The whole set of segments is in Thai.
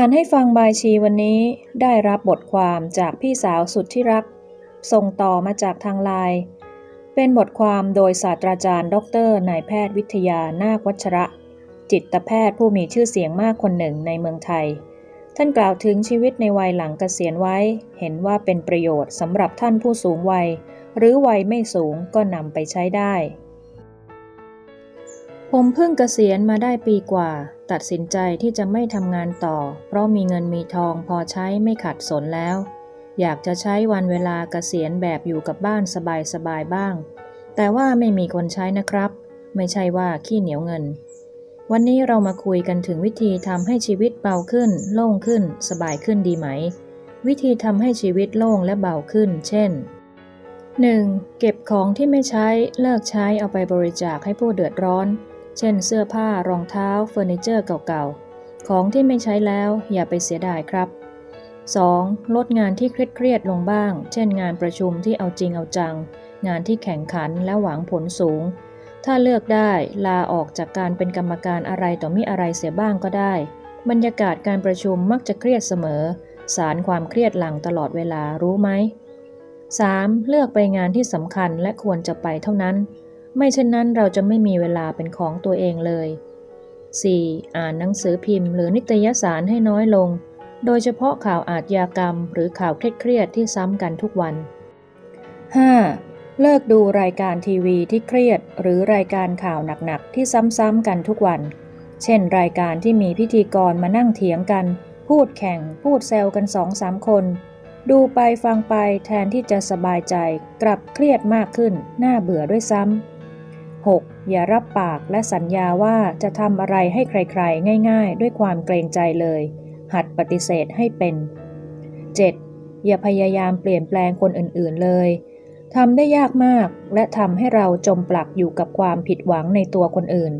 อ่านให้ฟังบายชีวันนี้ได้รับบทความจากพี่สาวสุดที่รัก ส่งต่อมาจากทางไลน์เป็นบทความโดยศาสตราจารย์ ดรนายแพทย์วิทยานาควัชระ จิตแพทย์ผู้มีชื่อเสียงมากคนหนึ่งในเมืองไทย ท่านกล่าวถึงชีวิตในวัยหลังเกษียณไว้ เห็นว่าเป็นประโยชน์สำหรับท่านผู้สูงวัย หรือวัยไม่สูงก็นำไปใช้ได้ ผมเพิ่งเกษียณมาได้ปีกว่า ตัดสินใจที่จะไม่ทำงานต่อ เพราะมีเงินมีทองพอใช้ไม่ขัดสนแล้ว อยากจะใช้วันเวลาเกษียณแบบอยู่กับบ้านสบายๆบ้าง แต่ว่าไม่มีคนใช้นะครับ ไม่ใช่ว่าขี้เหนียวเงิน วันนี้เรามาคุยกันถึงวิธีทำให้ชีวิตเบาขึ้น โล่งขึ้น สบายขึ้นดีไหม วิธีทำให้ชีวิตโล่งและเบาขึ้น เช่น 1. เก็บของที่ไม่ใช้เลิกใช้เอาไปบริจาคให้ผู้เดือดร้อน เช่นเสื้อผ้ารองเท้าเฟอร์นิเจอร์เก่าๆ ของที่ไม่ใช้แล้วอย่าไปเสียดายครับ 2. ลดงานที่เครียดๆลงบ้าง เช่นงานประชุมที่เอาจริงเอาจัง งานที่แข่งขันและหวังผลสูง ถ้าเลือกได้ลาออกจากการเป็นกรรมการอะไรต่อมิอะไรเสียบ้างก็ได้ บรรยากาศการประชุมมักจะเครียดเสมอ สารความเครียดหลังตลอดเวลารู้ไหม 3. เลือกไปงานที่สำคัญและควรจะไปเท่านั้น ไม่เช่นนั้นเราจะไม่มีเวลาเป็นของตัวเองเลย 4. อ่านหนังสือพิมพ์หรือนิตยสารให้น้อยลง โดยเฉพาะข่าวอาชญากรรม หรือข่าวเครียดๆที่ซ้ำกันทุกวัน 5. เลิกดูรายการทีวีที่เครียด หรือรายการข่าวหนักๆที่ซ้ำๆกันทุกวัน เช่น รายการที่มีพิธีกรมานั่งเถียงกัน พูดแข่ง พูดแซวกันสองสามคน ดูไปฟังไปแทนที่จะสบายใจ กลับเครียดมากขึ้น น่าเบื่อด้วยซ้ำ 6. อย่ารับปากและสัญญาว่าจะทำอะไรให้ใครๆ ง่าย ๆ ด้วยความเกรงใจเลย หัดปฏิเสธให้เป็น 7. อย่าพยายามเปลี่ยนแปลงคนอื่นๆเลยทำได้ยากมากและทำให้เราจมปลักอยู่กับความผิดหวังในตัวคนอื่น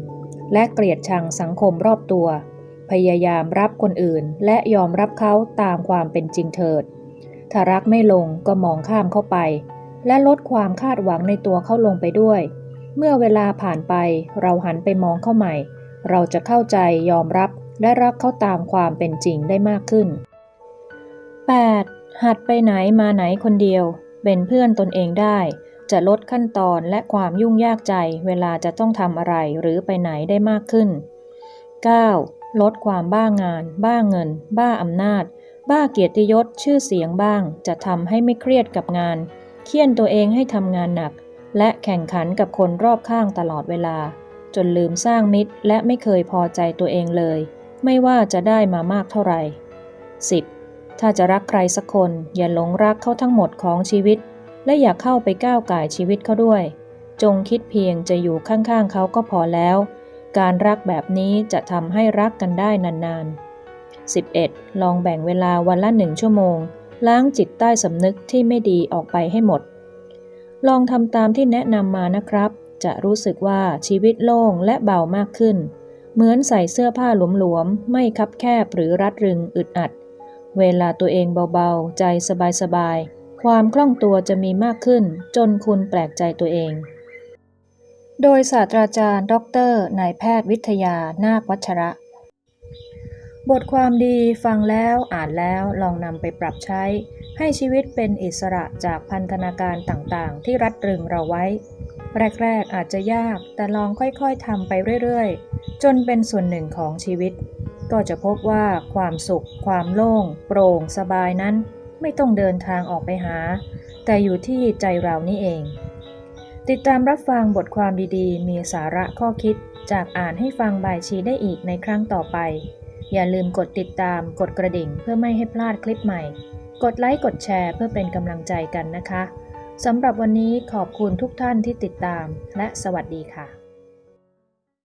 และเกลียดชังสังคมรอบตัว พยายามรับคนอื่น และยอมรับเขาตามความเป็นจริงเถิด ถ้ารักไม่ลงก็มองข้ามเข้าไป และลดความคาดหวังในตัวเขาลงไปด้วย เมื่อเวลาผ่านไปเราหันไปมองเข้าใหม่ เราจะเข้าใจยอมรับและรักเขาตามความเป็นจริงได้มากขึ้น 8. หัดไปไหนมาไหนคนเดียว เป็นเพื่อนตนเองได้ จะลดขั้นตอนและความยุ่งยากใจเวลาจะต้องทำอะไรหรือไปไหนได้มากขึ้น 9. ลดความบ้างาน บ้าเงิน บ้าอำนาจ บ้าเกียรติยศชื่อเสียงบ้าง จะทำให้ไม่เครียดกับงาน เคี่ยนตัวเองให้ทำงานหนัก และแข่งขันกับคนรอบข้างตลอดเวลา จนลืมสร้างมิตรและไม่เคยพอใจตัวเองเลย ไม่ว่าจะได้มามากเท่าไหร่ 10. ถ้าจะรักใครสักคนอย่าหลงรักเขาทั้งหมดของชีวิต และอย่าเข้าไปก้าวไก่ชีวิตเขาด้วย จงคิดเพียงจะอยู่ข้างๆเขาก็พอแล้ว การรักแบบนี้จะทำให้รักกันได้นานๆ 11. ลองแบ่งเวลาวันละหนึ่งชั่วโมงล้างจิตใต้สำนึกที่ไม่ดีออกไปให้หมด ลองทำตามที่แนะนำมานะครับ จะรู้สึกว่าชีวิตโล่งและเบามากขึ้น เหมือนใส่เสื้อผ้าหลวมๆ ไม่คับแคบหรือรัดรึงอึดอัด เวลาตัวเองเบาๆ ใจสบายๆ ความคล่องตัวจะมีมากขึ้น จนคุณแปลกใจตัวเอง โดยศาสตราจารย์ ดรนายแพทย์วิทยา นาควัชระ บทความดีฟังแล้วอ่านแล้วลองนำไปปรับใช้ ให้ชีวิตเป็นอิสระจากพันธนาการต่างๆ ที่รัดรึงเราไว้ แรกๆอาจจะยากแต่ลองค่อยๆทำไปเรื่อยๆ จนเป็นส่วนหนึ่งของชีวิต ก็จะพบว่าความสุข ความโล่ง โปร่ง สบายนั้น ไม่ต้องเดินทางออกไปหา แต่อยู่ที่ใจเรานี่เอง ติดตามรับฟังบทความดีๆ มีสาระข้อคิด จากอ่านให้ฟังบายชีได้อีกในครั้งต่อไป อย่าลืมกดติดตาม กดกระดิ่งเพื่อไม่ให้พลาดคลิปใหม่ กดไลค์ กดแชร์เพื่อเป็นกำลังใจกันนะคะ สำหรับวันนี้ขอบคุณทุกท่านที่ติดตาม และสวัสดีค่ะ